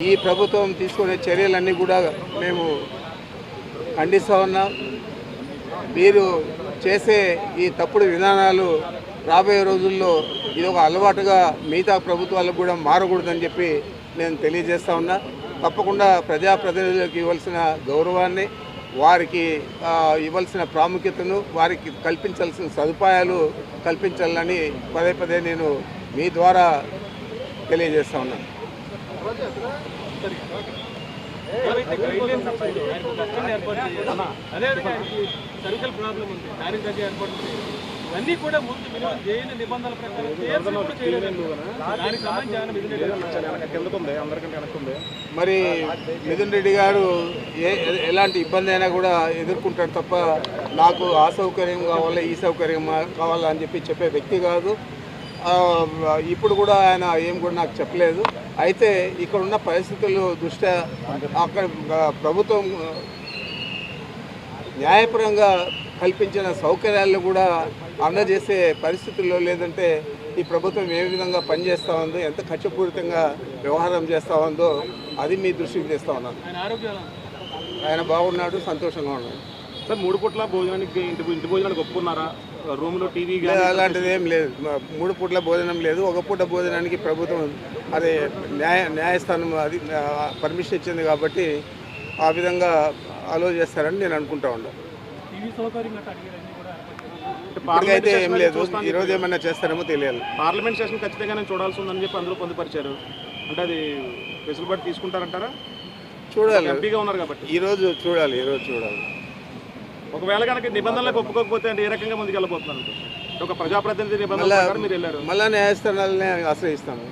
ఈ ప్రభుత్వం తీసుకునే చర్యలన్నీ కూడా మేము ఖండిస్తూ ఉన్నాం. మీరు చేసే ఈ తప్పుడు విధానాలు రాబోయే రోజుల్లో ఇది ఒక అలవాటుగా మిగతా ప్రభుత్వాలకు కూడా మారకూడదని చెప్పి నేను తెలియజేస్తా ఉన్నా. తప్పకుండా ప్రజాప్రతినిధులకు ఇవ్వాల్సిన గౌరవాన్ని వారికి ఇవ్వాల్సిన ప్రాముఖ్యతను వారికి కల్పించాల్సిన సదుపాయాలు కల్పించాలని పదే పదే నేను మీ ద్వారా తెలియజేస్తా ఉన్నాను అదేవిధంగా సర్వికల్ ప్రాబ్లం ఉంది దారి దగ్గర ఏర్పాటు ఇవన్నీ కూడా ముందు మినిమం జైలు నిబంధనల ప్రకారం దానికి సంబంధించి మరి మిథున్ రెడ్డి గారు ఏ ఎలాంటి ఇబ్బంది అయినా కూడా ఎదుర్కొంటాడు తప్ప నాకు ఆ సౌకర్యం కావాలా ఈ సౌకర్యం కావాలా అని చెప్పి చెప్పే వ్యక్తి కాదు. ఇప్పుడు కూడా ఆయన ఏం కూడా నాకు చెప్పలేదు. అయితే ఇక్కడ ఉన్న పరిస్థితులు దృష్ట్యా అక్కడ ప్రభుత్వం న్యాయపరంగా కల్పించిన సౌకర్యాలను కూడా అందజేసే పరిస్థితుల్లో లేదంటే ఈ ప్రభుత్వం ఏ విధంగా పనిచేస్తూ ఉందో ఎంత ఖర్చుపూరితంగా వ్యవహారం చేస్తూ ఉందో అది మీ దృష్టికి తెస్తా ఉన్నాను. ఆయన బాగున్నాడు సంతోషంగా ఉన్నాడు. సార్ మూడు పూట్ల భోజనానికి ఇంటి ఇంటి భోజనానికి ఒప్పుకున్నారా? రూమ్లో టీవీ లేదు, అలాంటిది ఏం లేదు. మూడు పూట్ల భోజనం లేదు. ఒక పూట భోజనానికి ప్రభుత్వం అదే న్యాయ న్యాయస్థానం అది పర్మిషన్ ఇచ్చింది కాబట్టి ఆ విధంగా అలో చేస్తారని నేను అనుకుంటా ఉన్నాను ఏం లేదు. ఈరోజు ఏమైనా చేస్తారేమో తెలియాలి. పార్లమెంట్ సెషన్ ఖచ్చితంగా చూడాల్సి ఉందని చెప్పి అందులో పొందుపరిచారు. అంటే అది వెసులుబాటు తీసుకుంటారంటారా? చూడాలి. ఎంపీగా ఉన్నారు కాబట్టి. ఈరోజు చూడాలి ఈరోజు చూడాలి. ఒకవేళ కనుక నిబంధనలకు ఒప్పుకోకపోతే అంటే ఏ రకంగా ముందుకు వెళ్ళబోతున్నారు ఒక ప్రజాప్రతినిధి నిబంధనల మీరు వెళ్ళారు. మళ్ళా న్యాయస్థానాలనే ఆశ్రయిస్తాము